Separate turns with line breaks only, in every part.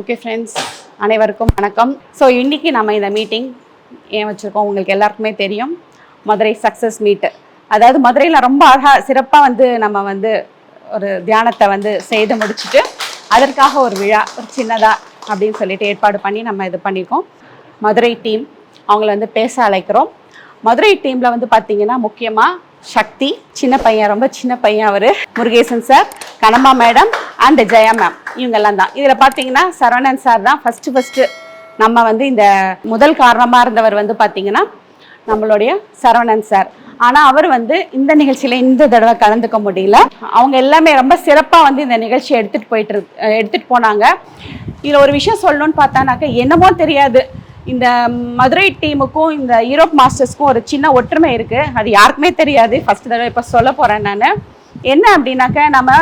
Okay friends அனைவருக்கும் வணக்கம். So இன்னைக்கு நம்ம இந்த மீட்டிங் ஏன் வச்சுருக்கோம்? உங்களுக்கு எல்லாருக்குமே தெரியும். மதுரை சக்ஸஸ் மீட்டு அதாவது மதுரையில் ரொம்ப அழகாக சிறப்பாக வந்து நம்ம வந்து ஒரு தியானத்தை வந்து செய்து முடிச்சுட்டு அதற்காக ஒரு விழா ஒரு சின்னதாக அப்படின்னு சொல்லிட்டு ஏற்பாடு பண்ணி நம்ம இது பண்ணியிருக்கோம் மதுரை டீம் அவங்கள வந்து பேச அழைக்கிறோம். மதுரை டீமில் வந்து பார்த்திங்கன்னா முக்கியமாக சக்தி சின்ன பையன் ரொம்ப சின்ன பையன் அவர் முருகேசன் சார் கனமா மேடம் அண்ட் ஜெயா மேம் இவங்கெல்லாம் தான். இதில் பார்த்தீங்கன்னா சரவணன் சார் தான் ஃபஸ்ட்டு ஃபஸ்ட்டு நம்ம வந்து இந்த முதல் காரணமாக இருந்தவர் வந்து பார்த்தீங்கன்னா நம்மளுடைய சரவணன் சார் ஆனால் அவர் வந்து இந்த நிகழ்ச்சியில் இந்த தடவை கலந்துக்க முடியல. அவங்க எல்லாமே ரொம்ப சிறப்பாக வந்து இந்த நிகழ்ச்சியை எடுத்துகிட்டு போயிட்டு எடுத்துட்டு எடுத்துகிட்டு போனாங்க. இதில் ஒரு விஷயம் சொல்லணும்னு பார்த்தானாக்க என்னமோ தெரியாது. இந்த மதுரை டீமுக்கும் இந்த யூரோப் மாஸ்டர்ஸ்க்கும் ஒரு சின்ன ஒற்றுமை இருக்குது அது யாருக்குமே தெரியாது. ஃபஸ்ட் தடவை இப்போ சொல்ல போகிறேன் நான். என்ன அப்படின்னாக்க நம்ம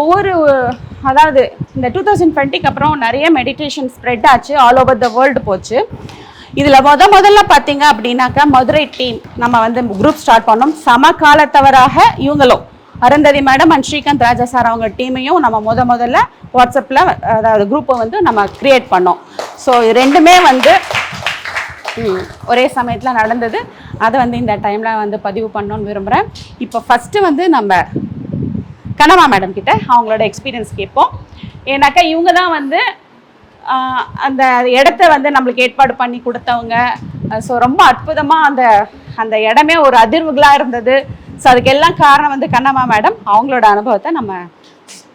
ஒவ்வொரு அதாவது இந்த டூ தௌசண்ட் டுவெண்ட்டிக்கு அப்புறம் நிறைய மெடிடேஷன் ஸ்ப்ரெட் ஆச்சு. ஆல் ஓவர் த வேர்ல்டு போச்சு. இதில் முத முதல்ல பார்த்தீங்க அப்படின்னாக்கா மதுரை டீம் நம்ம வந்து குரூப் ஸ்டார்ட் பண்ணோம். சமகாலத்தவராக இவங்களும். Arundhati madam and Srikanth Raja sir அவங்க டீமையும் நம்ம முத முதல்ல வாட்ஸ்அப்பில் அதாவது குரூப்பை வந்து நம்ம கிரியேட் பண்ணோம். ஸோ ரெண்டுமே வந்து ஒரே சமயத்தில் நடந்தது. அதை வந்து இந்த டைமில் வந்து பதிவு பண்ணணும்னு விரும்புகிறேன் இப்போ ஃபஸ்ட்டு வந்து நம்ம கனவா மேடம் கிட்ட அவங்களோட எக்ஸ்பீரியன்ஸ் கேட்போம். ஏன்னாக்கா இவங்க தான் வந்து அந்த இடத்த வந்து நம்மளுக்கு ஏற்பாடு பண்ணி கொடுத்தவங்க. ஸோ ரொம்ப அற்புதமாக அந்த அந்த இடமே ஒரு அதிர்வுகளாக இருந்தது. ஸோ அதுக்கெல்லாம் காரணம் வந்து கண்ணம்மா மேடம் அவங்களோட அனுபவத்தை நம்ம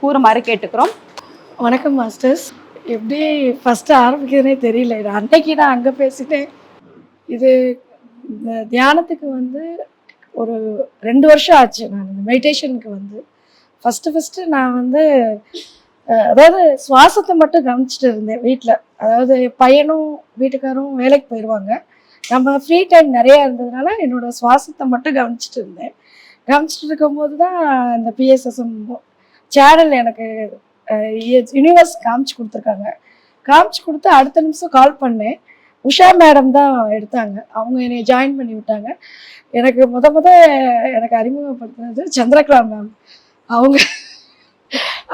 கூறுமாறு கேட்டுக்கிறோம்.
வணக்கம் மாஸ்டர்ஸ் எப்படி ஃபஸ்ட்டு ஆரம்பிக்கிறதுனே தெரியல. இது அன்னைக்கு நான் அங்கே பேசிட்டேன் இது இந்த தியானத்துக்கு வந்து ஒரு ரெண்டு வருஷம் ஆச்சு. நான் இந்த மெடிடேஷனுக்கு வந்து. ஃபஸ்ட்டு ஃபஸ்ட்டு நான் வந்து அதாவது சுவாசத்தை மட்டும் கவனிச்சிட்டு இருந்தேன் வீட்டில் அதாவது பையனும் வீட்டுக்காரும் வேலைக்கு போயிடுவாங்க நம்ம ஃப்ரீ டைம் நிறையா இருந்ததுனால என்னோடய சுவாசத்தை மட்டும் கவனிச்சிட்டு இருந்தேன். காமிச்சிட்டு இருக்கும்போது தான் இந்த பிஎஸ்எஸ்எம் சேனல் எனக்கு யூனிவர்ஸ் காமிச்சு கொடுத்துருக்காங்க. காமிச்சு கொடுத்து அடுத்த நிமிஷம் கால் பண்ணேன். உஷா மேடம் தான் எடுத்தாங்க. அவங்க என்னை ஜாயின் பண்ணி விட்டாங்க. எனக்கு முத முத எனக்கு அறிமுகப்படுத்தினது சந்திரகலா மேம் அவங்க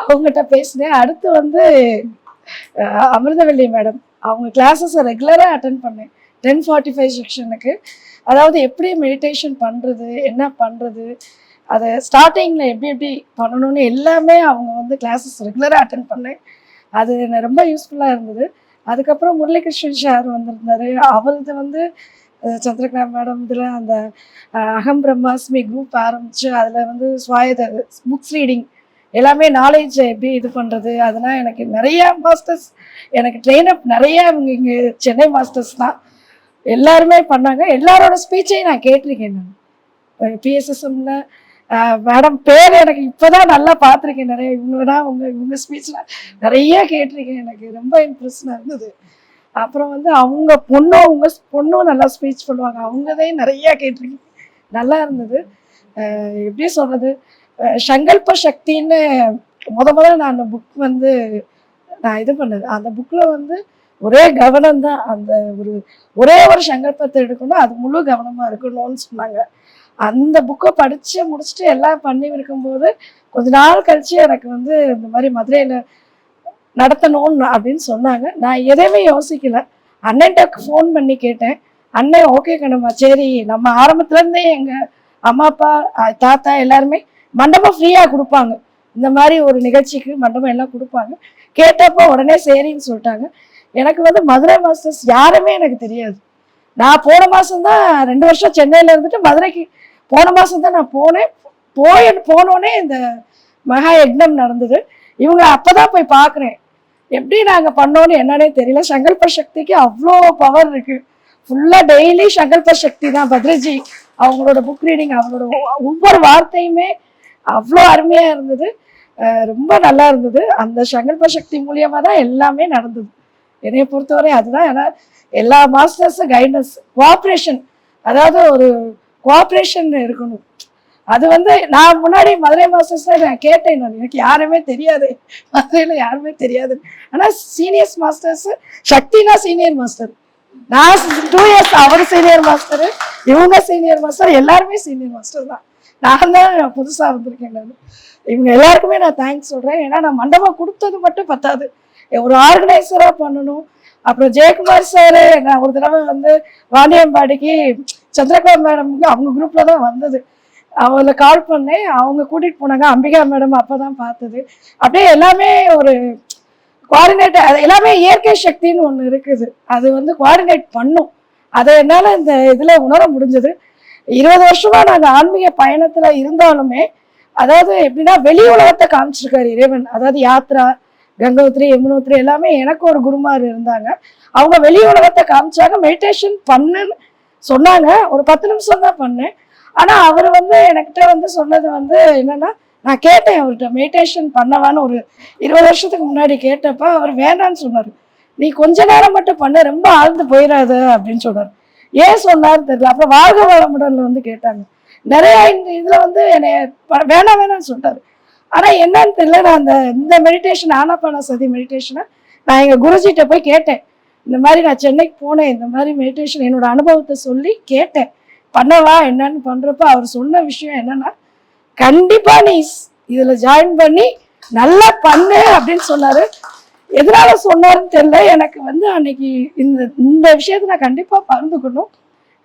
அவங்ககிட்ட பேசினேன். அடுத்து வந்து அஹ், அமிர்தவல்லி மேடம் அவங்க கிளாஸஸை ரெகுலராக அட்டன் பண்ணேன். டென் ஃபார்ட்டி ஃபைவ் செக்ஷனுக்கு அதாவது எப்படி மெடிடேஷன் பண்ணுறது என்ன பண்ணுறது அதை ஸ்டார்டிங்கில் எப்படி எப்படி பண்ணணும்னு எல்லாமே அவங்க வந்து கிளாஸஸ் ரெகுலராக அட்டன் பண்ணேன். அது எனக்கு ரொம்ப யூஸ்ஃபுல்லாக இருந்தது. அதுக்கப்புறம் முரளிகிருஷ்ணன் சார் வந்திருந்தாரு. அவரது வந்து அஹ், சந்திரகலா மேடம் இதில் அந்த அகம் பிரம்மாஸ்மி குரூப் ஆரம்பித்து அதில் வந்து சுவாயத புக்ஸ் ரீடிங் எல்லாமே நாலேஜ் எப்படி இது பண்ணுறது அதெல்லாம் எனக்கு நிறையா மாஸ்டர்ஸ் எனக்கு ட்ரெயின் அப் நிறைய இவங்க இங்கே சென்னை மாஸ்டர்ஸ் தான். எல்லாருமே பண்ணாங்க. எல்லாரோட ஸ்பீச்சையும் நான் கேட்டிருக்கேன் நான். பிஎஸ்எஸ்எம்ல மேடம் பேர் எனக்கு இப்போதான் நல்லா பார்த்துருக்கேன். நிறைய இவங்களா உங்க இவங்க ஸ்பீச்லாம் நிறைய கேட்டிருக்கேன். எனக்கு ரொம்ப இம்ப்ரெஷனாக இருந்தது. அப்புறம் வந்து அவங்க பொண்ணும் அவங்க பொண்ணும் நல்லா ஸ்பீச் பண்ணுவாங்க. அவங்கதையும் நிறைய கேட்டிருக்கேன். நல்லா இருந்தது. எப்படி சொல்றது? சங்கல்ப சக்தின்னு முத முதல்ல நான் அந்த புக் வந்து நான் இது பண்ணது. அந்த புக்கில் வந்து ஒரே கவனம் தான் அந்த ஒரு ஒரே ஒரு சங்கல்பத்தை எடுக்கணும் அது முழு கவனமாக இருக்கணும்னு சொன்னாங்க. அந்த புக்கை படித்து முடிச்சுட்டு எல்லாம் பண்ணி இருக்கும்போது கொஞ்ச நாள் கழித்து எனக்கு வந்து இந்த மாதிரி மதுரையில் நடத்தணும்னு அப்படின்னு சொன்னாங்க. நான் எதையுமே யோசிக்கல. அண்ணன்ட்ட ஃபோன் பண்ணி கேட்டேன். அண்ணன் ஓகே கண்ணம்மா சரி நம்ம ஆரம்பத்துலேருந்தே எங்கள் அம்மா அப்பா தாத்தா எல்லாருமே மண்டபம் ஃப்ரீயாக கொடுப்பாங்க. இந்த மாதிரி ஒரு நிகழ்ச்சிக்கு மண்டபம் எல்லாம் கொடுப்பாங்க. கேட்டப்போ உடனே சரின்னு சொல்லிட்டாங்க. எனக்கு வந்து மதுரை மாஸ்டர்ஸ் யாருமே எனக்கு தெரியாது. நான் போன மாதம் தான் ரெண்டு வருஷம் சென்னையில் இருந்துட்டு மதுரைக்கு போன மாதம் தான் நான் போனேன். போய் போனோடனே இந்த மகா யக்னம் நடந்தது. இவங்க அப்பதான் போய் பார்க்குறேன் எப்படி நாங்கள் பண்ணோன்னு என்னன்னே தெரியல. சங்கல்ப சக்திக்கு அவ்வளோ பவர் இருக்குது ஃபுல்லாக டெய்லி சங்கல்ப சக்தி தான் பத்ரஜி. அவங்களோட புக் ரீடிங் அவங்களோட ஒவ்வொரு வார்த்தையுமே அவ்வளோ அருமையாக இருந்தது. ரொம்ப நல்லா இருந்தது. அந்த சங்கல்ப சக்தி மூலியமாக தான் எல்லாமே நடந்தது. என்னைய பொறுத்தவரை அதுதான். ஏன்னா எல்லா மாஸ்டர்ஸும் கைடன்ஸ் கோஆப்ரேஷன் அதாவது ஒரு கோஆப்ரேஷன் இருக்கணும். அது வந்து நான் முன்னாடி மதுரை மாஸ்டர்ஸ் நான் கேட்டேன் நான். எனக்கு யாருமே தெரியாது. மதுரையில் யாருமே தெரியாது. ஆனால் சீனியர்ஸ் மாஸ்டர்ஸ் சக்தினா சீனியர் மாஸ்டர் நான் டூ இயர்ஸ் அவர் சீனியர் மாஸ்டர் இவங்க சீனியர் மாஸ்டர் எல்லாருமே சீனியர் மாஸ்டர் தான். நான் தான் புதுசாக வந்திருக்கேன் நான். இவங்க எல்லாருக்குமே நான் தேங்க்ஸ் சொல்கிறேன் ஏன்னா நான் மண்டபம் கொடுத்தது மட்டும் பத்தாது. ஒரு ஆர்கனைசராக பண்ணணும். அப்புறம் ஜெயக்குமார் சார் நான் ஒரு தடவை வந்து வாணியம்பாடிக்கு சந்திரகுமார் மேடம் அவங்க குரூப்பில் தான் வந்தது. அவங்கள கால் பண்ணேன். அவங்க கூட்டிகிட்டு போனாங்க. அம்பிகா மேடம் அப்போ தான் பார்த்தது. அப்படியே எல்லாமே ஒரு குவாடினேட் அது எல்லாமே இயற்கை சக்தின்னு ஒன்று இருக்குது. அது வந்து குவாடினேட் பண்ணும். அதை என்னால் இந்த இதில் உணர முடிஞ்சது. இருபது வருஷமாக நாங்கள் ஆன்மீக பயணத்தில் இருந்தாலுமே அதாவது எப்படின்னா வெளி உலகத்தை காமிச்சிருக்காரு இறைவன். அதாவது யாத்ரா கங்கோத்ரி யமுனோத்ரி எல்லாமே எனக்கு ஒரு குருமார் இருந்தாங்க. அவங்க வெளி உலகத்தை காமிச்சாங்க. மெடிடேஷன் பண்ணுன்னு சொன்னாங்க. ஒரு பத்து நிமிஷம் தான் பண்ணேன். ஆனால் அவர் வந்து என்கிட்ட வந்து சொன்னது வந்து என்னன்னா நான் கேட்டேன் அவர்கிட்ட மெடிடேஷன் பண்ணவான்னு ஒரு இருபது வருஷத்துக்கு முன்னாடி கேட்டப்ப அவர் வேணான்னு சொன்னார். நீ கொஞ்ச நேரம் மட்டும் பண்ண ரொம்ப ஆழ்ந்து போயிடாது அப்படின்னு சொன்னார். ஏன் சொன்னார் தெரியல. அப்புறம் வாழ்க வளமுடன்ல வந்து கேட்டாங்க. நிறைய இந்த இதில் வந்து என்னை வேணாம் வேணாம்னு சொல்லிட்டாரு. ஆனால் என்னன்னு தெரியல நான் அந்த இந்த மெடிடேஷன் ஆனாபான சதி மெடிடேஷனை நான் எங்கள் குருஜிகிட்ட போய் கேட்டேன். இந்த மாதிரி நான் சென்னைக்கு போனேன் இந்த மாதிரி மெடிடேஷன் என்னோட அனுபவத்தை சொல்லி கேட்டேன். பண்ணவா என்னன்னு பண்ணுறப்ப அவர் சொன்ன விஷயம் என்னன்னா கண்டிப்பாக நீ இதில் ஜாயின் பண்ணி நல்லா பண்ணு அப்படின்னு சொன்னார். எதனால சொன்னாருன்னு தெரியல எனக்கு வந்து அன்னைக்கு இந்த இந்த விஷயத்த நான் கண்டிப்பாக பறந்துக்கணும்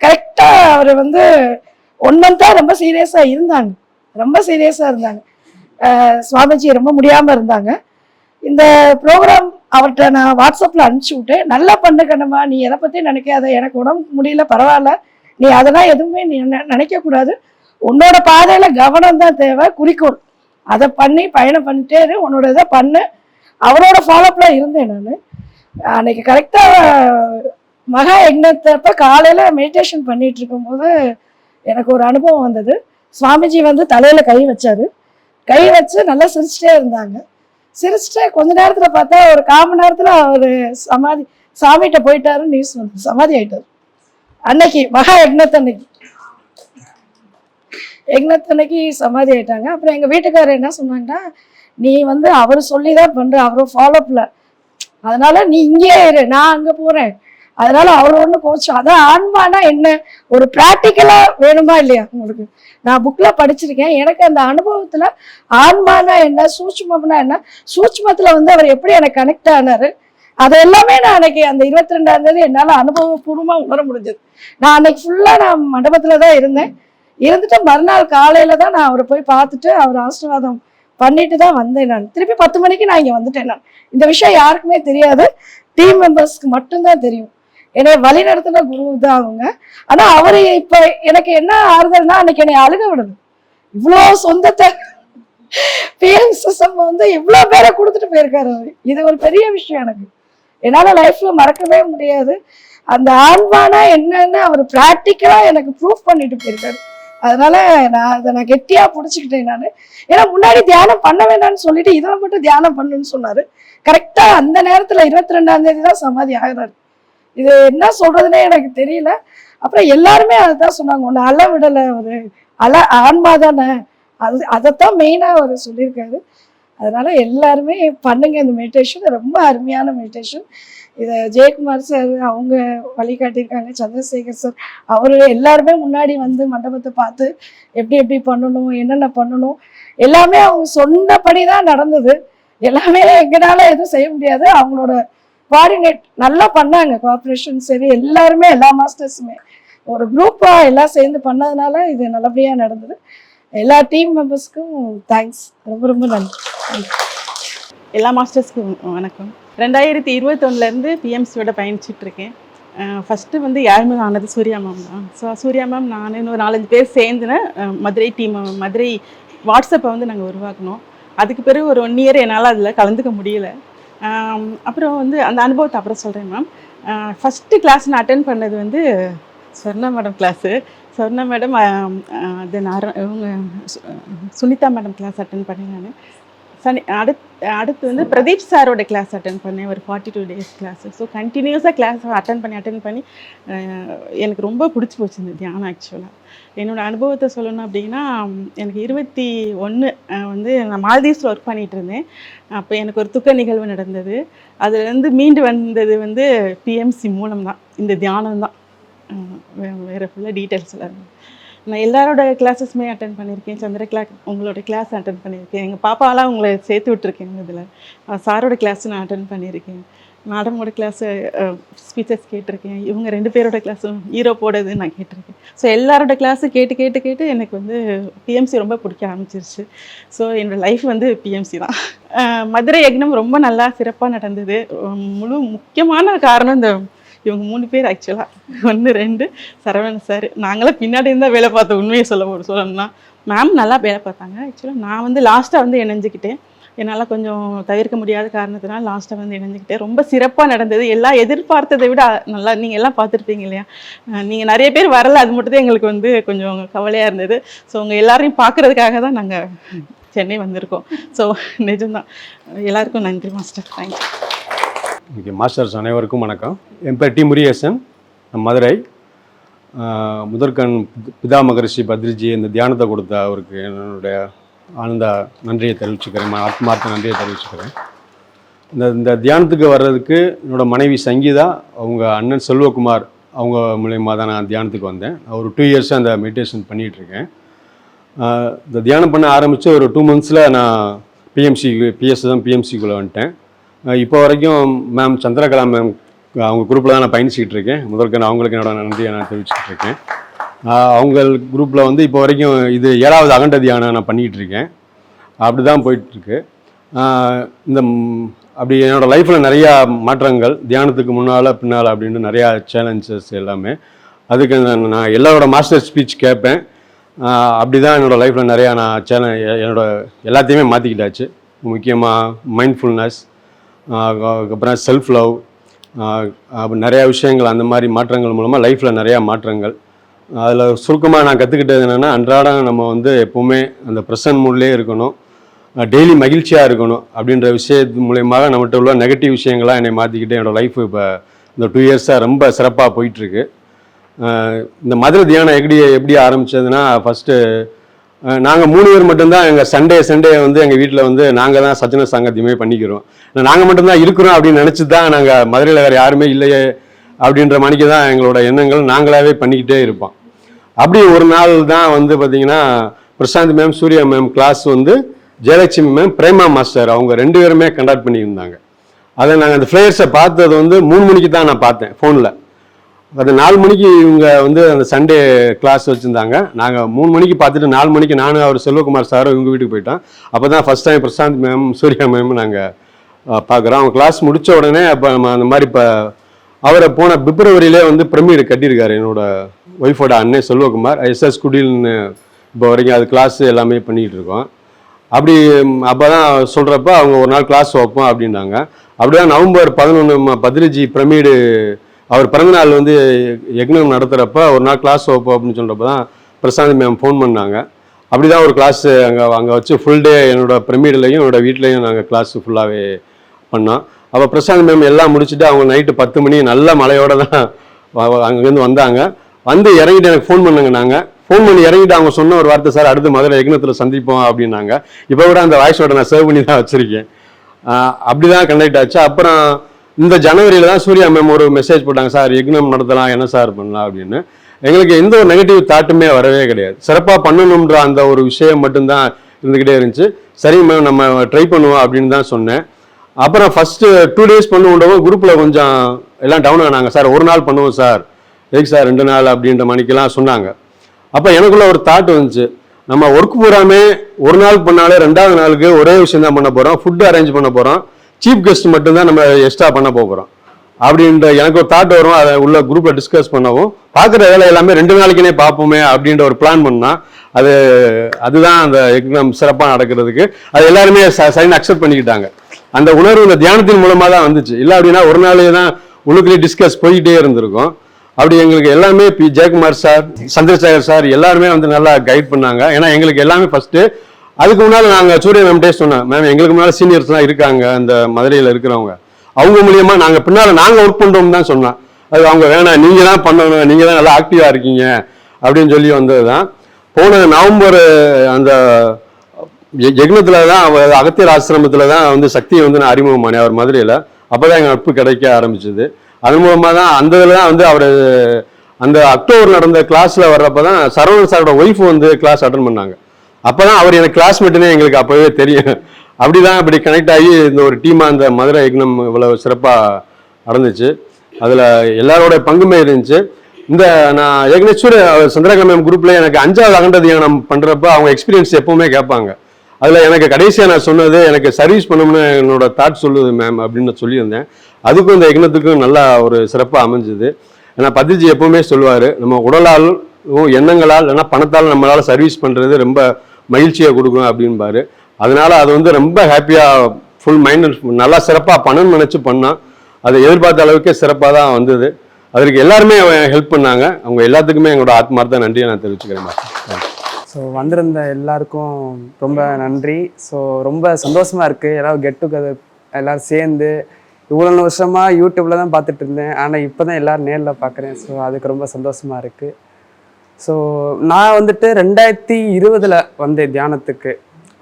கரெக்டாக அவர் வந்து ஒன் மந்த்தாக ரொம்ப சீரியஸாக இருந்தாங்க. ரொம்ப சீரியஸாக இருந்தாங்க. சுவாமிஜி ரொம்ப முடியாமல் இருந்தாங்க. இந்த ப்ரோக்ராம் அவர்கிட்ட நான் வாட்ஸ்அப்பில் அனுப்பிச்சி விட்டேன் நல்லா பண்ணு கண்ணம்மா நீ எதை பற்றி நினைக்காத? எனக்கு உடம்பு முடியல பரவாயில்ல. நீ அதெல்லாம் எதுவுமே நீ நினைக்கக்கூடாது. உன்னோட பாதையில் கவனம் தான் தேவை குறிக்கோள். அதை பண்ணி பயணம் பண்ணிட்டே உன்னோட இதை பண்ணு. அவரோட ஃபாலோப்ல இருந்தேன் நான். அன்னைக்கு கரெக்டாக மகா யக்னத்தப்ப காலையில் மெடிடேஷன் பண்ணிகிட்ருக்கும் இருக்கும்போது எனக்கு ஒரு அனுபவம் வந்தது. சுவாமிஜி வந்து தலையில் கை வச்சாரு. கை வச்சு நல்லா சிரிச்சிட்டே இருந்தாங்க. சிரிச்சிட்டே கொஞ்ச நேரத்தில் பார்த்தா ஒரு கால் மணி அவர் சமாதி சாமிகிட்ட போயிட்டாருன்னு நியூஸ் வந்து சமாதி ஆயிட்டார். அன்னைக்கு மகா யக்னத்தன்னைக்கு. யக்னத்தன்னைக்கு சமாதி ஆயிட்டாங்க. அப்புறம் எங்கள் வீட்டுக்காரர் என்ன சொன்னாங்கன்னா நீ வந்து அவர் சொல்லி தான் பண்ணுற அவரும் ஃபாலோப்ல அதனால நீ இங்கேயே இரு. நான் அங்கே போகிறேன் அதனால அவர் ஒண்ணு கோச்சு அதான் ஆன்மானா என்ன? ஒரு ப்ராக்டிக்கலா வேணுமா இல்லையா உங்களுக்கு? நான் புக்ல படிச்சிருக்கேன். எனக்கு அந்த அனுபவத்துல ஆன்மானா என்ன சூட்சுமம்னா என்ன சூட்சமத்துல வந்து அவர் எப்படி எனக்கு கனெக்ட் ஆனாரு அது எல்லாமே நான் அன்னைக்கு அந்த இருபத்தி ரெண்டாம் தேதி என்னால அனுபவபூர்வமா உணர முடிஞ்சது. நான் அன்னைக்கு ஃபுல்லா நான் மண்டபத்துல தான் இருந்தேன். இருந்துட்டு மறுநாள் காலையில தான் நான் அவரை போய் பார்த்துட்டு அவர் ஆசீர்வாதம் பண்ணிட்டு தான் வந்தேன் நான். திருப்பி பத்து மணிக்கு நான் இங்க வந்துட்டேன் நான். இந்த விஷயம் யாருக்குமே தெரியாது. டீம் மெம்பர்ஸ்க்கு மட்டும்தான் தெரியும். என்னை வழி நடத்தின குரு தான் அவங்க. ஆனா அவரு இப்ப எனக்கு என்ன ஆறுதல்னா அன்னைக்கு என்னை அழுக விடுது இவ்வளோ சொந்தத்தை பிஎம்சிஎம் வந்து இவ்வளோ பேரை கொடுத்துட்டு போயிருக்காரு அவர். இது ஒரு பெரிய விஷயம் எனக்கு. என்னால லைஃப்ல மறக்கவே முடியாது. அந்த ஆன்மானா என்னன்னு அவர் ப்ராக்டிக்கலாக எனக்கு ப்ரூஃப் பண்ணிட்டு போயிருக்காரு. அதனால நான் அதை நான் கெட்டியா பிடிச்சிக்கிட்டேன் நான். ஏன்னா முன்னாடி தியானம் பண்ண வேண்டாம்னு சொல்லிட்டு இதில் மட்டும் தியானம் பண்ணுன்னு சொன்னாரு. கரெக்டா அந்த நேரத்துல இருபத்தி ரெண்டாம் தேதி தான் சமாதி ஆகிறாரு. இது என்ன சொல்றதுன்னே எனக்கு தெரியல. அப்புறம் எல்லாருமே அதுதான் சொன்னாங்க ஒன்று அல விடலை ஒரு அல ஆன்மா தானே. அது அதைத்தான் மெயினாக அவர் சொல்லியிருக்காரு. அதனால எல்லாருமே பண்ணுங்க இந்த மெடிடேஷன் ரொம்ப அருமையான மெடிடேஷன் இதை ஜெயக்குமார் சார் அவங்க வழிகாட்டியிருக்காங்க சந்திரசேகர் சார் அவர் எல்லாருமே முன்னாடி வந்து மண்டபத்தை பார்த்து எப்படி எப்படி பண்ணணும் என்னென்ன பண்ணணும் எல்லாமே அவங்க சொன்னபடி தான் நடந்தது. எல்லாமே எங்களால எதுவும் செய்ய முடியாது. அவங்களோட கோஆர்டினேட் நல்லா பண்ணாங்க கோஆப்ரேஷன் சரி எல்லாருமே எல்லா மாஸ்டர்ஸுமே ஒரு குரூப்பாக எல்லாம் சேர்ந்து பண்ணதுனால இது நல்லபடியாக நடந்தது. எல்லா டீம் மெம்பர்ஸ்க்கும் தேங்க்ஸ் ரொம்ப ரொம்ப நன்றி.
எல்லா மாஸ்டர்ஸ்க்கும் வணக்கம். ரெண்டாயிரத்தி இருபத்தொன்னுலேருந்து பிஎம்சியோட பயணிச்சுட்டு இருக்கேன் ஃபஸ்ட்டு வந்து யாருமே ஆனது? சூர்யா மேம் தான். ஸோ சூர்யா மேம் நான் இன்னொரு நாலஞ்சு பேர் சேர்ந்துனேன் மதுரை டீம் மதுரை வாட்ஸ்அப்பை வந்து நாங்கள் உருவாக்கினோம். அதுக்கு பிறகு ஒரு ஒன் இயர் என்னால் அதில் கலந்துக்க முடியல. அப்புறம் வந்து அந்த அனுபவத்தை அப்புறம் சொல்கிறேன் மேம் ஃபஸ்ட்டு கிளாஸ் நான் அட்டன் பண்ணது வந்து Swarna madam class Swarna madam then அரு இவங்க சுனிதா மேடம் கிளாஸ் அட்டன் பண்ணேன் நான். சனி அடுத்து அடுத்து வந்து பிரதீப் சாரோட கிளாஸ் அட்டன் பண்ணேன். ஒரு forty two days class so கண்டினியூஸாக கிளாஸ் அட்டன் பண்ணி அட்டன் பண்ணி எனக்கு ரொம்ப பிடிச்சி போச்சு இந்த தியானம் ஆக்சுவலாக என்னோடய அனுபவத்தை சொல்லணும் அப்படின்னா எனக்கு இருபத்தி ஒன்று வந்து நான் மால்தீவ்ஸில் ஒர்க் பண்ணிகிட்டு இருந்தேன். அப்போ எனக்கு ஒரு துக்க நிகழ்வு நடந்தது. அதுலேருந்து மீண்டு வந்தது வந்து பிஎம்சி மூலம் தான் இந்த தியானம் தான் வேறு ஃபுல்லாக டீட்டெயில்ஸ் எல்லாம் நான் எல்லாரோட கிளாஸஸுமே அட்டன் பண்ணியிருக்கேன். சந்திர கிளாஸ் உங்களோட கிளாஸ் அட்டன் பண்ணியிருக்கேன். எங்கள் பாப்பாலாம் உங்களை சேர்த்து விட்ருக்கேன் இதில். சாரோட கிளாஸ் நான் அட்டன் பண்ணியிருக்கேன். மேடமோட கிளாஸு ஸ்பீச்சஸ் கேட்டிருக்கேன். இவங்க ரெண்டு பேரோட கிளாஸும் ஹீரோ போடுறது நான் கேட்டிருக்கேன். ஸோ எல்லாரோட கிளாஸும் கேட்டு கேட்டு கேட்டு எனக்கு வந்து பிஎம்சி ரொம்ப பிடிக்க ஆரம்பிச்சிருச்சு. ஸோ என்னோட லைஃப் வந்து பிஎம்சி தான். மதுரை யக்னம் ரொம்ப நல்லா சிறப்பாக நடந்தது. முழு முக்கியமான காரணம் இந்த இவங்க மூணு பேர் ஆக்சுவலாக ஒன்று ரெண்டு சரவணன் சார் நாங்களாம் பின்னாடி இருந்தால் வேலை பார்த்தோம் உண்மையை சொல்ல ஒரு சொல்லணும்னா. மேம் நல்லா வேலை பார்த்தாங்க. ஆக்சுவலாக நான் வந்து லாஸ்ட்டாக வந்து இணைஞ்சிக்கிட்டேன். என்னால் கொஞ்சம் தவிர்க்க முடியாத காரணத்தினால லாஸ்ட்டாக வந்து இணைஞ்சிக்கிட்டேன். ரொம்ப சிறப்பாக நடந்தது. எல்லாம் எதிர்பார்த்ததை விட நல்லா நீங்கள் எல்லாம் பார்த்துருப்பீங்க இல்லையா? நீங்கள் நிறைய பேர் வரல. அது மட்டும் தான் எங்களுக்கு வந்து கொஞ்சம் கவலையாக இருந்தது. ஸோ உங்கள் எல்லாரையும் பார்க்குறதுக்காக தான் நாங்கள் சென்னை வந்திருக்கோம். ஸோ நிஜம்தான். எல்லாருக்கும் நன்றி மாஸ்டர் தேங்க்யூ
ஓகே மாஸ்டர்ஸ் அனைவருக்கும் வணக்கம். என் பேர் டி முருகேசன். மதுரை. முதற்கண் பிதா மகரிஷி பத்ரிஜி இந்த தியானத்தை கொடுத்த அவருக்கு என்னுடைய ஆனந்த நன்றியை தெரிவிச்சுக்கிறேன். ஆத்மார்த்த நன்றியை தெரிவிச்சுக்கிறேன். இந்த இந்த தியானத்துக்கு வர்றதுக்கு என்னோடய மனைவி சங்கீதா அவங்க அண்ணன் செல்வகுமார் அவங்க மூலயமா தான் நான் தியானத்துக்கு வந்தேன். ஒரு டூ இயர்ஸாக அந்த மெடிடேஷன் பண்ணிகிட்ருக்கேன். இந்த தியானம் பண்ண ஆரம்பித்து ஒரு டூ மந்த்ஸில் நான் பிஎம்சி பிஎஸ் தான் பிஎம்சிக்குள்ளே வந்துட்டேன். இப்போ வரைக்கும் மேம் சந்திரகலா மேம் அவங்க குரூப்பில் தான் நான் பயணிச்சிக்கிட்டு இருக்கேன். முதல்க்கு நான் அவங்களுக்கு என்னோட நன்றியை நான் தெரிவிச்சுக்கிட்டு இருக்கேன். அவங்க குரூப்பில் வந்து இப்போ வரைக்கும் இது ஏழாவது அகண்ட தியானம் நான் பண்ணிக்கிட்டு இருக்கேன். அப்படி தான் போயிட்டுருக்கு இந்த அப்படி என்னோடய லைஃப்பில் நிறையா மாற்றங்கள் தியானத்துக்கு முன்னால் பின்னால் அப்படின்னு நிறையா சேலஞ்சஸ் எல்லாமே. அதுக்கு நான் நான் எல்லாரோட மாஸ்டர் ஸ்பீச் கேட்பேன். அப்படி தான் என்னோடய லைஃப்பில் நிறையா நான் சேல என்னோடய எல்லாத்தையுமே மாற்றிக்கிட்டாச்சு முக்கியமாக மைண்ட்ஃபுல்னஸ் அதுக்கப்புறம் செல்ஃப் லவ் நிறையா விஷயங்கள் அந்த மாதிரி மாற்றங்கள் மூலமாக லைஃப்பில் நிறையா மாற்றங்கள். அதில் சுருக்கமாக நான் கற்றுக்கிட்டது என்னென்னா அன்றாடம் நம்ம வந்து எப்போவுமே அந்த ப்ரெசன்ட் மூட்லேயே இருக்கணும். டெய்லி மகிழ்ச்சியாக இருக்கணும் அப்படின்ற விஷயத்து மூலயமாக நம்மகிட்ட உள்ள நெகட்டிவ் விஷயங்களாக என்னை மாற்றிக்கிட்டு என்னோடய லைஃப் இப்போ இந்த டூ இயர்ஸாக ரொம்ப சிறப்பாக போயிட்டுருக்கு இந்த மதுரை தியானம் எப்படி எப்படி ஆரம்பித்ததுன்னா ஃபஸ்ட்டு நாங்கள் மூணு பேர் மட்டும்தான் எங்கள் சண்டே சண்டே வந்து எங்கள் வீட்டில் வந்து நாங்கள் தான் சச்சன சாங்கத்தியமே பண்ணிக்கிறோம். நாங்கள் மட்டும்தான் இருக்கிறோம் அப்படின்னு நினச்சி தான் நாங்கள் மதுரையில் வேறு யாருமே இல்லையே அப்படின்ற மணிக்கு தான் எங்களோட எண்ணங்கள். நாங்களாகவே பண்ணிக்கிட்டே இருப்போம். அப்படி ஒரு நாள் தான் வந்து பார்த்தீங்கன்னா Prashanth ma'am Surya ma'am class வந்து ஜெயலட்சுமி மேம் பிரேமா மாஸ்டர் அவங்க ரெண்டு பேருமே கண்டக்ட் பண்ணியிருந்தாங்க. அதை நாங்கள் அந்த ஃப்ளேயர்ஸை பார்த்தது வந்து மூணு மணிக்கு தான் நான் பார்த்தேன் ஃபோனில் அது நாலு மணிக்கு இவங்க வந்து அந்த சண்டே கிளாஸ் வச்சுருந்தாங்க. நாங்கள் மூணு மணிக்கு பார்த்துட்டு நாலு மணிக்கு நானும் அவர் செல்வகுமார் சாரும் இவங்க வீட்டுக்கு போயிட்டோம். அப்போ தான் first time Prashanth ma'am Surya ma'am நாங்கள் பார்க்குறோம். அவங்க கிளாஸ் முடித்த உடனே அப்போ நம்ம அந்த மாதிரி இப்போ அவரை போன பிப்ரவரியிலே வந்து பிரமிடு கட்டியிருக்காரு என்னோட ஒய்ஃபோட அண்ணன் செல்வகுமார் எஸ்எஸ் குடில்னு இப்போ வரைக்கும் அது கிளாஸ் எல்லாமே பண்ணிகிட்டு இருக்கோம். அப்படி அப்போ தான் சொல்கிறப்ப அவங்க ஒரு நாள் கிளாஸ் வைப்போம் அப்படின்னாங்க. அப்படியே நவம்பர் பதினொன்று பதினஞ்சு பிரமீடு அவர் பிறந்தநாள் வந்து யக்னம் நடத்துகிறப்ப ஒரு நாள் கிளாஸ் வைப்போம் அப்படின்னு சொல்கிறப்ப தான் பிரசாந்த் மேம் ஃபோன் பண்ணாங்க. அப்படி தான் ஒரு கிளாஸ் அங்கே அங்கே வச்சு ஃபுல் டே என்னோட பிரமிடலையும் என்னோட வீட்லேயும் நாங்கள் கிளாஸ் ஃபுல்லாகவே பண்ணோம். அப்போ பிரசாந்த் மேம் எல்லாம் முடிச்சுட்டு அவங்க நைட்டு பத்து மணி நல்ல மழையோடு தான் அங்கேருந்து வந்தாங்க. வந்து இறங்கிட்டு எனக்கு ஃபோன் பண்ணுங்க நாங்கள் ஃபோன் பண்ணி இறங்கிட்டு அவங்க சொன்ன ஒரு வார்த்தை சார் அடுத்து மதுரை யக்னத்தில் சந்திப்போம் அப்படின்னாங்க. இப்போ கூட அந்த வாய்ஸோட நான் சேவ் பண்ணி தான் வச்சுருக்கேன். அப்படி தான் கண்டக்ட் ஆச்சு. அப்புறம் இந்த ஜனவரியில் தான் சூர்யா மேம் ஒரு மெசேஜ் போட்டாங்க சார் யக்னம் நடத்தலாம் என்ன சார் பண்ணலாம்? அப்படின்னு. எங்களுக்கு எந்த ஒரு நெகட்டிவ் தாட்டுமே வரவே கிடையாது. சிறப்பாக பண்ணணுன்ற அந்த ஒரு விஷயம் மட்டும்தான் இருந்துக்கிட்டே இருந்துச்சு. சரி மேம் நம்ம ட்ரை பண்ணுவோம் அப்படின்னு தான் சொன்னேன். அப்புறம் ஃபஸ்ட்டு டூ டேஸ் பண்ணுவோம் குரூப்பில் கொஞ்சம் எல்லாம் டவுன் ஆனாங்க. சார் ஒரு நாள் பண்ணுவோம் சார். எதுக்கு சார் ரெண்டு நாள்? அப்படின்ற மணிக்கெல்லாம் சொன்னாங்க. அப்போ எனக்குள்ள ஒரு தாட் வந்துச்சு. நம்ம ஒர்க் பூராமே ஒரு நாள் பண்ணாலே ரெண்டாவது நாளுக்கு ஒரே விஷயம் தான் பண்ண போகிறோம் ஃபுட்டு அரேஞ்ச் பண்ண போகிறோம் சீஃப் கெஸ்ட் மட்டும்தான் நம்ம எக்ஸ்ட்ரா பண்ண போகிறோம் அப்படின்ற எனக்கு ஒரு தாட் வரும். அதை உள்ள குரூப்பில் டிஸ்கஸ் பண்ணவும். பார்க்குற வேலை எல்லாமே ரெண்டு நாளைக்குனே பார்ப்போமே அப்படின்ற ஒரு பிளான் பண்ணால் அது அதுதான் அந்த எக்ஸாம் சிறப்பாக நடக்கிறதுக்கு. அது எல்லாருமே சைன் அக்செப்ட் பண்ணிக்கிட்டாங்க. அந்த உணர்வு இந்த தியானத்தின் மூலமாக தான் வந்துச்சு. இல்லை அப்படின்னா ஒரு நாளே தான் உள்ளுக்குள்ளே டிஸ்கஸ் போய்கிட்டே இருந்திருக்கும். அப்படி எங்களுக்கு எல்லாமே P Jayakumar sir Chandrasekar sir எல்லாருமே வந்து நல்லா கைட் பண்ணாங்க. ஏன்னா எங்களுக்கு எல்லாமே ஃபஸ்ட்டு அதுக்கு முன்னால் நாங்கள் சூரிய மேம்கிட்டே சொன்னோம். மேம் எங்களுக்கு முன்னால் சீனியர்ஸ்லாம் இருக்காங்க அந்த மதுரையில் இருக்கிறவங்க. அவங்க மூலியமாக நாங்கள் பின்னால் நாங்கள் ஒர்க் பண்ணுறோம் தான் சொன்னோம். அது அவங்க வேணாம் நீங்கள் தான் பண்ணணும் நீங்கள் தான் நல்லா ஆக்டிவாக இருக்கீங்க அப்படின்னு சொல்லி வந்தது தான் போன நவம்பர் அந்த யக்னத்தில் தான் அவர் அகத்தியர் ஆசிரமத்தில் தான் வந்து சக்தியை வந்து நான் அறிமுகமானேன் அவர் மதுரையில். அப்போ தான் எங்கள் நட்பு கிடைக்க ஆரம்பிச்சது. அது மூலமாக தான் அந்த இதில் தான் வந்து அவர் அந்த அக்டோபர் நடந்த கிளாஸில் வர்றப்ப தான் சரவணன் சாரோட ஒய்ஃப் வந்து கிளாஸ் அட்டன் பண்ணாங்க. அப்பதான் அவர் எனக்கு கிளாஸ்மேட்டுனே எங்களுக்கு அப்பவே தெரியும். அப்படிதான் இப்படி கனெக்ட் ஆகி இந்த ஒரு டீமா இந்த மதுரை யக்னம் இவ்வளவு சிறப்பா நடந்துச்சு. அதுல எல்லாரோட பங்குமே இருந்துச்சு. இந்த நான் ஏகனேஸ்வர் சூரிய சந்திரகாமம் குரூப்ல எனக்கு அஞ்சாவது அகண்ட தியானம் பண்றப்ப அவங்க எக்ஸ்பீரியன்ஸ் எப்பவுமே கேட்பாங்க. அதுல எனக்கு கடைசியா நான் சொன்னது எனக்கு சர்வீஸ் பண்ணணும்னு என்னோட தாட் சொல்லுது மேம் அப்படின்னு நான் சொல்லியிருந்தேன். அதுக்கும் இந்த யக்னத்துக்கும் நல்லா ஒரு சிறப்பா அமைஞ்சுது. ஏன்னா பதிஜி எப்பவுமே சொல்லுவாரு நம்ம உடலால் எண்ணங்களால் இல்லைன்னா பணத்தால் நம்மளால சர்வீஸ் பண்றது ரொம்ப மகிழ்ச்சியை கொடுக்கும் அப்படின்பாரு. அதனால் அது வந்து ரொம்ப ஹாப்பியாக ஃபுல் மைண்ட் நல்லா சிறப்பாக பண்ணணும்னு நினச்சி பண்ணோம் அதை எதிர்பார்த்த அளவுக்கே சிறப்பாக தான் வந்தது. அதற்கு எல்லாருமே ஹெல்ப் பண்ணாங்க. அவங்க எல்லாத்துக்குமே எங்களோட ஆத்மார்த்த நன்றியை நான் தெரிவிச்சுக்கிறேன்.
ஸோ வந்திருந்த எல்லாருக்கும் ரொம்ப நன்றி. ஸோ ரொம்ப சந்தோஷமாக இருக்குது எல்லாரும் கெட் டுகெதர் எல்லோரும் சேர்ந்து இவ்வளோ வருஷமாக யூடியூப்பில் தான் பார்த்துட்டு இருந்தேன். ஆனால் இப்போ தான் எல்லோரும் நேரில் பார்க்குறேன். ஸோ அதுக்கு ரொம்ப சந்தோஷமாக இருக்குது ஸோ நான் வந்துட்டு ரெண்டாயிரத்தி இருபதில் வந்தேன் தியானத்துக்கு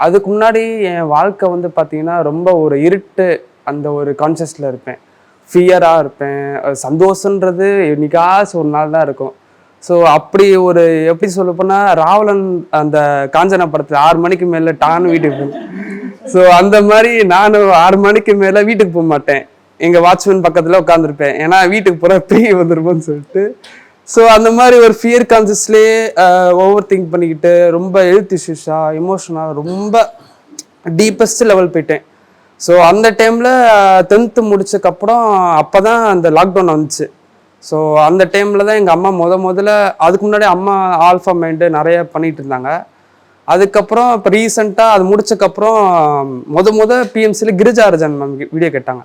அதுக்கு முன்னாடி என் வாழ்க்கை வந்து பார்த்தீங்கன்னா ரொம்ப ஒரு இருட்டு அந்த ஒரு கான்சியஸில் இருப்பேன். ஃபியராக இருப்பேன். சந்தோஷன்றது என்னைக்காச்சும் ஒரு நாள் தான் இருக்கும். ஸோ அப்படி ஒரு எப்படி சொல்ல போனால் ராவலன் அந்த காஞ்சனா படத்தில் ஆறு மணிக்கு மேலே டான் வீட்டுக்கு ஸோ அந்த மாதிரி நானும் ஆறு மணிக்கு மேலே வீட்டுக்கு போக மாட்டேன். எங்கள் வாட்ச்மேன் பக்கத்தில் உட்காந்துருப்பேன் ஏன்னா வீட்டுக்கு போகிற பேய் வந்துருமோன்னு சொல்லிட்டு ஸோ அந்த மாதிரி ஒரு ஃபியர் கான்சியஸ்லேயே ஓவர் திங்க் பண்ணிக்கிட்டு ரொம்ப ஹெல்த் இஷ்யூஸாக இமோஷனாக ரொம்ப டீப்பஸ்ட் லெவல் போயிட்டேன். ஸோ அந்த டைமில் டென்த்து uh, முடிச்சக்கப்புறம் அப்போ தான் அந்த லாக்டவுன் வந்துச்சு. ஸோ அந்த டைமில் தான் எங்கள் அம்மா முத முதல்ல அதுக்கு முன்னாடி அம்மா ஆல்ஃபா மைண்டு நிறைய பண்ணிகிட்டு இருந்தாங்க. அதுக்கப்புறம் இப்போ ரீசெண்டாக அது முடிச்சக்கப்புறம் முத முத பிஎம்சியில் கிரிஜாரஜன் மேம் வீடியோ கேட்டாங்க.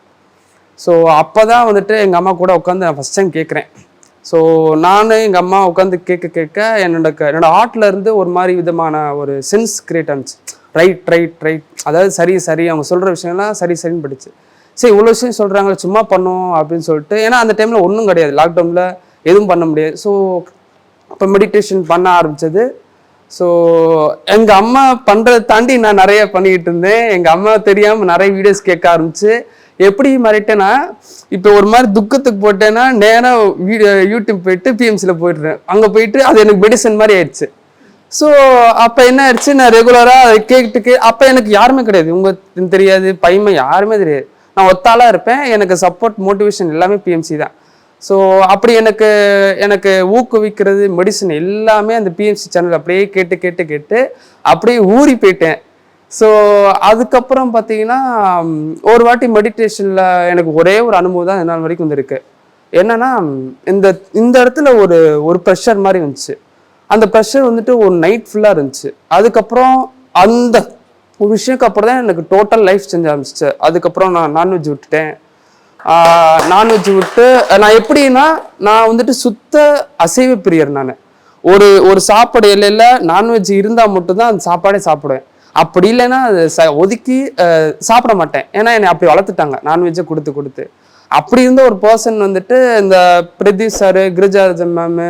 ஸோ அப்போ தான் வந்துட்டு எங்கள் அம்மா கூட உட்காந்து நான் ஃபஸ்ட் டைம் கேட்குறேன் ஸோ நான் எங்கள் அம்மா உட்காந்து கேட்க கேட்க என்னோட என்னோட ஆர்ட்ல இருந்து ஒரு மாதிரி விதமான ஒரு சென்ஸ் கிரியேட் ஆனிச்சு. ரைட் ரைட் ரைட் அதாவது சரி சரி அவங்க சொல்கிற விஷயம்லாம் சரி சரின்னு படிச்சு சரி இவ்வளோ விஷயம் சொல்கிறாங்க சும்மா பண்ணோம் அப்படின்னு சொல்லிட்டு ஏன்னா அந்த டைமில் ஒன்றும் கிடையாது. லாக்டவுனில் எதுவும் பண்ண முடியாது. ஸோ இப்போ மெடிடேஷன் பண்ண ஆரம்பித்தது ஸோ எங்கள் அம்மா பண்ணுறதை தாண்டி நான் நிறைய பண்ணிக்கிட்டு இருந்தேன். எங்கள் அம்மா தெரியாமல் நிறைய வீடியோஸ் கேட்க ஆரம்பிச்சு. எப்படி மாறிட்டேன்னா இப்போ ஒரு மாதிரி துக்கத்துக்கு போட்டேன்னா நேராக வீடியோ யூடியூப் போயிட்டு பிஎம்சியில் போயிடுறேன். அங்கே போயிட்டு அது எனக்கு மெடிசன் மாதிரி ஆயிடுச்சு. ஸோ அப்போ என்ன ஆயிடுச்சு? நான் ரெகுலராக அதை கேட்டுக்கு அப்போ எனக்கு யாருமே கிடையாது. உங்க தெரியாது பையமை யாருமே தெரியாது. நான் ஒத்தாளாக இருப்பேன். எனக்கு சப்போர்ட் மோட்டிவேஷன் எல்லாமே பிஎம்சி தான். ஸோ அப்படி எனக்கு எனக்கு ஊக்குவிக்கிறது மெடிசன் எல்லாமே அந்த பிஎம்சி சேனல் அப்படியே கேட்டு கேட்டு கேட்டு அப்படியே ஊறி போயிட்டேன். ஸோ அதுக்கப்புறம் பார்த்தீங்கன்னா ஒரு வாட்டி மெடிடேஷனில் எனக்கு ஒரே ஒரு அனுபவம் தான் நாள் வரைக்கும் வந்துருக்கு. என்னன்னா இந்த இந்த இடத்துல ஒரு ஒரு ப்ரெஷர் மாதிரி வந்துச்சு. அந்த ப்ரெஷர் வந்துட்டு ஒரு நைட் ஃபுல்லாக இருந்துச்சு. அதுக்கப்புறம் அந்த ஒரு விஷயத்துக்கு அப்புறம் தான் எனக்கு டோட்டல் லைஃப் செஞ்ச ஆரம்பிச்சிச்சு. அதுக்கப்புறம் நான் நான்வெஜ் விட்டுட்டேன். நான்வெஜ் விட்டு நான் எப்படின்னா நான் வந்துட்டு சுத்த அசைவ பிரியர் நான். ஒரு ஒரு சாப்பாடு இலையில் நான்வெஜ் இருந்தால் மட்டும்தான் அந்த சாப்பாடே சாப்பிடுவேன். அப்படி இல்லைன்னா ச- ஒதுக்கி சாப்பிட மாட்டேன். ஏன்னா என்னை அப்படி வளர்த்துட்டாங்க. நான்வெஜ்ஜை கொடுத்து கொடுத்து. அப்படி இருந்த ஒரு பர்சன் வந்துட்டு இந்த Pradeep sir Girijarajan ma'am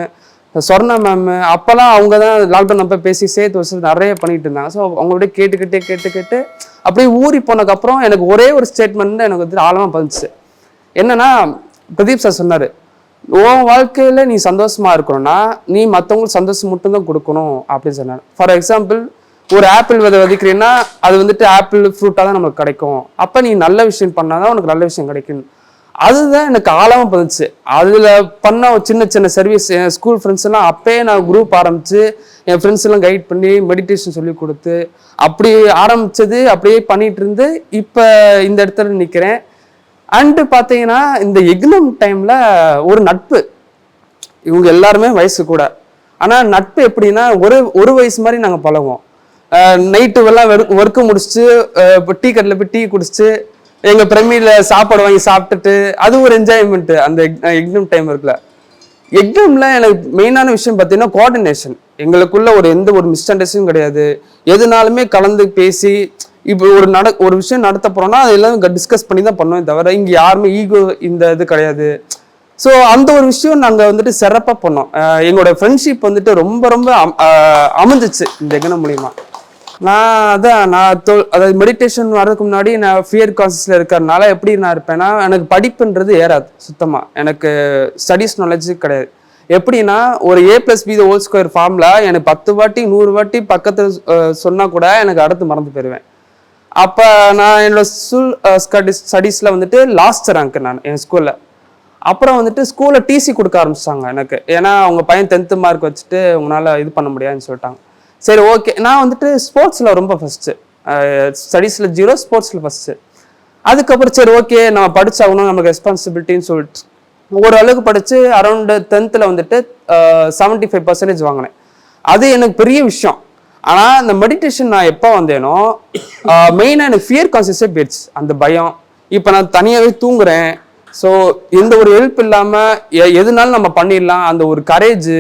Sorna ma'am அப்போல்லாம் அவங்க தான் லாக்டவுன் அப்போ பேசி சேர்த்து வச்சு நிறைய பண்ணிட்டு இருந்தாங்க. ஸோ அவங்களோட கேட்டுக்கிட்டே கேட்டு கேட்டு அப்படியே ஊறி போனதுக்கப்புறம் எனக்கு ஒரே ஒரு ஸ்டேட்மெண்ட் எனக்கு வந்து ஆழமாக பதிச்சு என்னன்னா பிரதீப் சார் சொன்னார் உன் வாழ்க்கையில் நீ சந்தோஷமா இருக்கணும்னா நீ மற்றவங்களுக்கு சந்தோஷம் மட்டும்தான் கொடுக்கணும் அப்படின்னு சொன்னார். ஃபார் எக்ஸாம்பிள் ஒரு ஆப்பிள் விதை விதைக்கிறீன்னா அது வந்துட்டு ஆப்பிள் ஃப்ரூட்டாக தான் நமக்கு கிடைக்கும். அப்போ நீ நல்ல விஷயம் பண்ணாதான் உனக்கு நல்ல விஷயம் கிடைக்கும். அதுதான் எனக்கு ஆழமாக பதிச்சு அதில் பண்ண சின்ன சின்ன சர்வீஸ் என் ஸ்கூல் ஃப்ரெண்ட்ஸ்லாம் அப்போயே நான் குரூப் ஆரம்பித்து என் ஃப்ரெண்ட்ஸ் எல்லாம் கைட் பண்ணி மெடிடேஷன் சொல்லி கொடுத்து அப்படி ஆரம்பித்தது அப்படியே பண்ணிகிட்டு இருந்து இப்போ இந்த இடத்துல நிற்கிறேன் அண்டு பார்த்தீங்கன்னா இந்த எக்ஸாம் டைமில் ஒரு நட்பு. இவங்க எல்லாருமே வயசு கூட. ஆனால் நட்பு எப்படின்னா ஒரு ஒரு வயசு மாதிரி நாங்கள் பழகுவோம். நைட்டு எல்லாம் ஒர்க்கு முடிச்சுட்டு இப்போ டீ கடையில் போய் டீ குடிச்சிட்டு எங்கள் பிரமியில் சாப்பாடு வாங்கி சாப்பிட்டுட்டு அது ஒரு என்ஜாய்மெண்ட்டு அந்த எக்ஸாம் டைம் இருக்குல்ல. எக்ஸாமில் எனக்கு மெயினான விஷயம் பார்த்தீங்கன்னா கோஆர்டினேஷன் எங்களுக்குள்ள ஒரு எந்த ஒரு மிஸ் அண்டர்ஸ்டாண்டிங் கிடையாது. எதுனாலுமே கலந்து பேசி இப்போ ஒரு நட ஒரு விஷயம் நடத்த போகிறோம்னா அது எல்லாம் டிஸ்கஸ் பண்ணி தான் பண்ணுவோம் தவிர இங்கே யாருமே ஈகோ இந்த இது கிடையாது. ஸோ அந்த ஒரு விஷயம் நாங்கள் வந்துட்டு சிறப்பாக பண்ணோம். எங்களோட ஃப்ரெண்ட்ஷிப் வந்துட்டு ரொம்ப ரொம்ப அம்- அமைஞ்சிச்சு இந்த எங்கன மூலியமாக நான் அதான் நான் தொ அதாவது மெடிடேஷன் வர்றதுக்கு முன்னாடி நான் ஃபியர் கான்சியஸில் இருக்கிறதுனால எப்படி நான் இருப்பேன்னா எனக்கு படிப்புன்றது ஏறாது சுத்தமாக எனக்கு ஸ்டடீஸ் நாலேஜு கிடையாது. எப்படின்னா ஒரு A plus B whole square ஃபார்மில் எனக்கு பத்து வாட்டி நூறு வாட்டி பக்கத்தில் சொன்னால் கூட எனக்கு அடுத்து மறந்து போயிடுவேன் அப்போ நான் என்னோட ஸ்கூல் ஸ்டடிஸ் ஸ்டடீஸில் வந்துட்டு லாஸ்ட் ரேங்க் நான் என் ஸ்கூலில் அப்புறம் வந்துட்டு ஸ்கூலில் டிசி கொடுக்க ஆரம்பிச்சிட்டாங்க எனக்கு. ஏன்னா அவங்க பையன் டென்த்து மார்க் வச்சுட்டு உங்களால் இது பண்ண முடியாதுன்னு சொல்லிட்டாங்க. சரி ஓகே நான் வந்துட்டு ஸ்போர்ட்ஸில் ரொம்ப ஃபஸ்ட்டு ஸ்டடீஸில் ஜீரோ ஸ்போர்ட்ஸில் ஃபஸ்ட்டு அதுக்கப்புறம் சரி ஓகே நம்ம படிச்சாகணும் நமக்கு ரெஸ்பான்சிபிலிட்டின்னு சொல்லிட்டு. ஓரளவுக்கு படித்து அரௌண்டு டென்த்தில் வந்துட்டு செவன்ட்டி ஃபைவ் பர்சன்டேஜ் வாங்கினேன். அது எனக்கு பெரிய விஷயம். ஆனால் இந்த மெடிடேஷன் நான் எப்போ வந்தேனோ மெயினாக எனக்கு ஃபியர் கான்சியஸே போயிடுச்சு. அந்த பயம். இப்போ நான் தனியாகவே தூங்குறேன். ஸோ எந்த ஒரு ஹெல்ப் இல்லாமல் எதுனாலும் நம்ம பண்ணிடலாம். அந்த ஒரு கரேஜு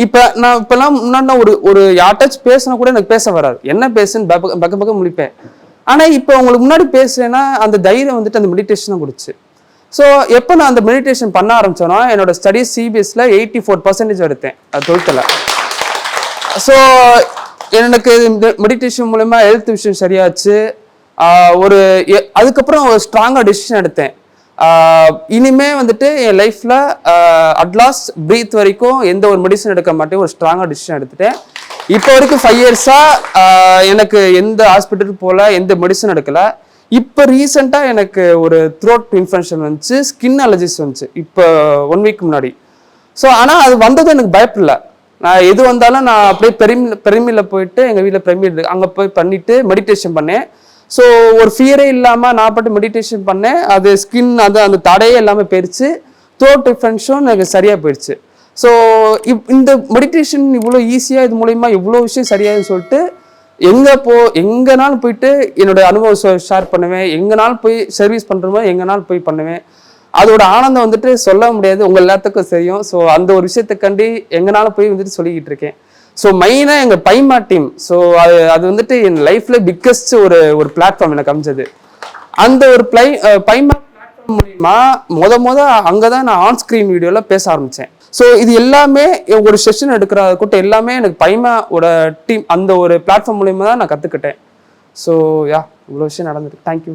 இப்போ நான் இப்போலாம் முன்னாடி ஒரு ஒரு யார்ட்டாச்சும் பேசினா கூட எனக்கு பேச வராது. என்ன பேசுன்னு பக்க பக்க பக்கம் முடிப்பேன் ஆனால் இப்போ உங்களுக்கு முன்னாடி பேசுறேன்னா அந்த தைரியம் வந்துட்டு அந்த மெடிடேஷன் தான் கொடுச்சு ஸோ எப்போ நான் அந்த மெடிடேஷன் பண்ண ஆரம்பிச்சோன்னா என்னோட ஸ்டடீஸ் சிபிஎஸ்ல எயிட்டி ஃபோர் பர்சன்டேஜ் எடுத்தேன். அது டுவெல்த்தில் ஸோ எனக்கு இந்த மெடிடேஷன் மூலயமா ஹெல்த் விஷயம் சரியாச்சு. ஒரு எ- அதுக்கப்புறம் ஒரு ஸ்ட்ராங்காக டெசிஷன் எடுத்தேன். இனிமே வந்துட்டு என் லைஃப்ல அட்லாஸ்ட் ப்ரீத் வரைக்கும் எந்த ஒரு மெடிசன் எடுக்க மாட்டேன் ஒரு ஸ்ட்ராங்காக டிசிஷன் எடுத்துட்டேன். இப்போ வரைக்கும் ஃபைவ் இயர்ஸாக எனக்கு எந்த ஹாஸ்பிட்டலுக்கு போகல எந்த மெடிசன் எடுக்கல. இப்போ ரீசெண்டாக எனக்கு ஒரு த்ரோட் இன்ஃபெக்ஷன் வந்துச்சு ஸ்கின் அலர்ஜிஸ் வந்துச்சு இப்போ ஒன் வீக் முன்னாடி. ஸோ ஆனால் அது வந்தது எனக்கு பயப்படல. நான் எது வந்தாலும் நான் அப்படியே பெருமி பெருமியில் போயிட்டு எங்கள் வீட்டில் பெருமில் அங்கே போய் பண்ணிவிட்டு மெடிடேஷன் பண்ணேன். ஸோ ஒரு ஃபியரே இல்லாமல் நான் பாட்டு மெடிடேஷன் பண்ணேன். அது ஸ்கின் அது அந்த தடையே இல்லாமல் போயிடுச்சு த்ரோட் டிஃப்ரென்ஸும் எனக்கு சரியாக போயிடுச்சு ஸோ இப் இந்த மெடிடேஷன் இவ்வளோ ஈஸியாக இது மூலயமா இவ்வளோ விஷயம் சரியாகுன்னு சொல்லிட்டு எங்கே போ எங்கேனாலும் போயிட்டு என்னோட அனுபவம் ஷேர் பண்ணுவேன். எங்கேனாலும் போய் சர்வீஸ் பண்ணுறோமோ எங்கேனாலும் போய் பண்ணுவேன். அதோட ஆனந்தம் வந்துட்டு சொல்ல முடியாது. உங்கள் எல்லாத்துக்கும் தெரியும். ஸோ அந்த ஒரு விஷயத்துக்காண்டி எங்கனாலும் போய் வந்துட்டு சொல்லிக்கிட்டு இருக்கேன். ஸோ மெயினாக எங்கள் பைமா டீம் ஸோ அது அது வந்துட்டு என் லைஃப்பில் பிக்கஸ்ட் ஒரு ஒரு பிளாட்ஃபார்ம் எனக்கு அமைஞ்சது. அந்த ஒரு பிளை பைமா பிளாட்ஃபார்ம் மூலிமா முத முத அங்கே தான் நான் ஆன் ஸ்க்ரீன் வீடியோவில் பேச ஆரம்பித்தேன் ஸோ இது எல்லாமே ஒரு செஷன் எடுக்கிற கூட்டம் எல்லாமே எனக்கு பைமாவோட டீம் அந்த ஒரு பிளாட்ஃபார்ம் மூலிமா தான் நான் கற்றுக்கிட்டேன் ஸோ யா இவ்வளோ விஷயம் நடந்திருக்கு. தேங்க்யூ